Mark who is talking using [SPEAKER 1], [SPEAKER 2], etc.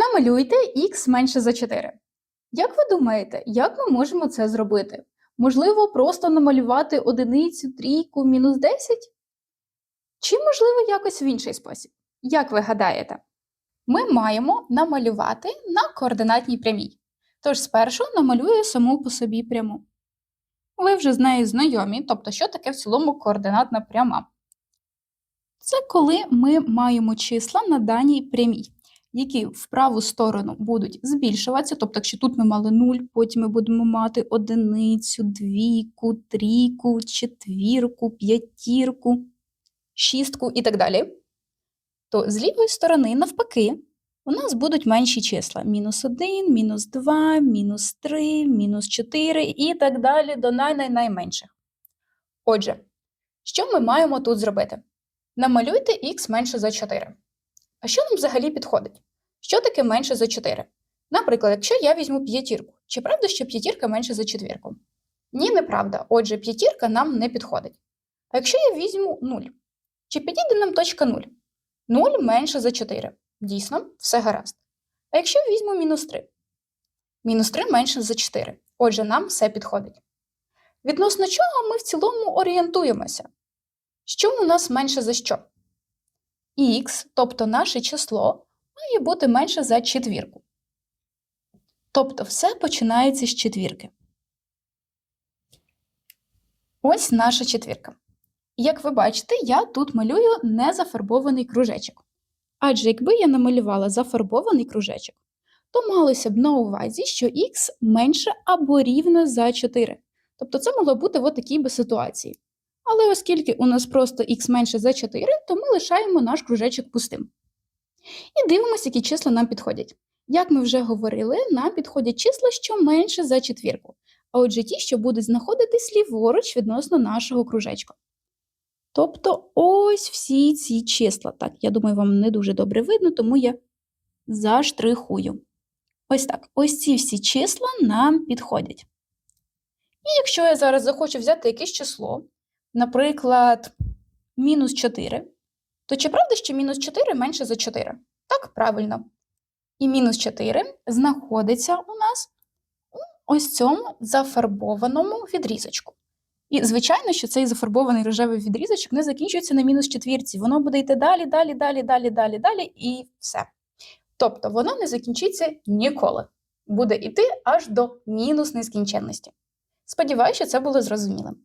[SPEAKER 1] Намалюйте х менше за 4. Як ви думаєте, як ми можемо це зробити? Можливо, просто намалювати одиницю, трійку, мінус 10? Чи, можливо, якось в інший спосіб? Як ви гадаєте? Ми маємо намалювати на координатній прямій. Тож спершу намалюю саму по собі пряму. Ви вже з нею знайомі, тобто, що таке в цілому координатна пряма? Це коли ми маємо числа на даній прямій, які в праву сторону будуть збільшуватися. Тобто, якщо тут ми мали 0, потім ми будемо мати одиницю, двійку, трійку, четвірку, п'ятірку, шістку і так далі. То з лівої сторони, навпаки, у нас будуть менші числа: мінус 1, мінус 2, мінус 3, мінус 4 і так далі до най-най-найменших. Отже, що ми маємо тут зробити? Намалюйте х менше за 4. А що нам взагалі підходить? Що таке менше за 4? Наприклад, якщо я візьму п'ятірку, чи правда, що п'ятірка менше за четвірку? Ні, неправда. Отже, п'ятірка нам не підходить. А якщо я візьму 0, чи підійде нам точка 0? 0 менше за 4. Дійсно, все гаразд. А якщо візьму мінус 3? Мінус 3 менше за 4. Отже, нам все підходить. Відносно чого ми в цілому орієнтуємося? Що у нас менше за що? Х, тобто наше число, має бути менше за четвірку. Тобто все починається з четвірки. Ось наша четвірка. Як ви бачите, я тут малюю незафарбований кружечок. Адже якби я намалювала зафарбований кружечок, то малося б на увазі, що х менше або рівно за 4. Тобто це могло бути в такій би ситуації. Але оскільки у нас просто х менше за 4, то ми лишаємо наш кружечок пустим. І дивимося, які числа нам підходять. Як ми вже говорили, нам підходять числа, що менше за четвірку, а отже ті, що будуть знаходитись ліворуч відносно нашого кружечка. Тобто ось всі ці числа. Так, я думаю, вам не дуже добре видно, тому я заштрихую. Ось так. Ось ці всі числа нам підходять. І якщо я зараз захочу взяти якесь число, наприклад, мінус 4, то чи правда, що мінус 4 менше за 4? Так, правильно. І мінус 4 знаходиться у нас у ось цьому зафарбованому відрізочку. І, звичайно, що цей зафарбований рожевий відрізочок не закінчується на мінус четвірці. Воно буде йти далі, далі, далі, далі, далі, далі, і все. Тобто воно не закінчиться ніколи. Буде йти аж до мінус нескінченності. Сподіваюся, що це було зрозумілим.